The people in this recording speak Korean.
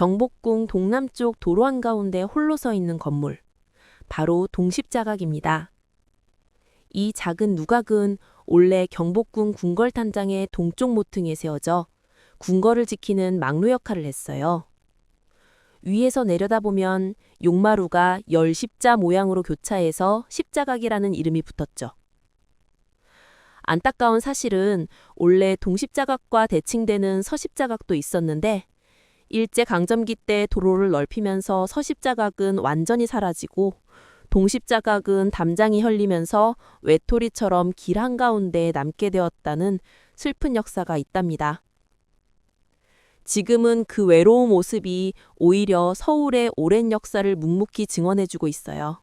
경복궁 동남쪽 도로 한가운데 홀로 서 있는 건물. 바로 동십자각입니다. 이 작은 누각은 원래 경복궁 궁궐단장의 동쪽 모퉁이에 세워져 궁궐을 지키는 막루 역할을 했어요. 위에서 내려다보면 용마루가 열 십자 모양으로 교차해서 십자각이라는 이름이 붙었죠. 안타까운 사실은 원래 동십자각과 대칭되는 서십자각도 있었는데 일제 강점기 때 도로를 넓히면서 서십자각은 완전히 사라지고 동십자각은 담장이 헐리면서 외톨이처럼 길 한가운데 남게 되었다는 슬픈 역사가 있답니다. 지금은 그 외로운 모습이 오히려 서울의 오랜 역사를 묵묵히 증언해주고 있어요.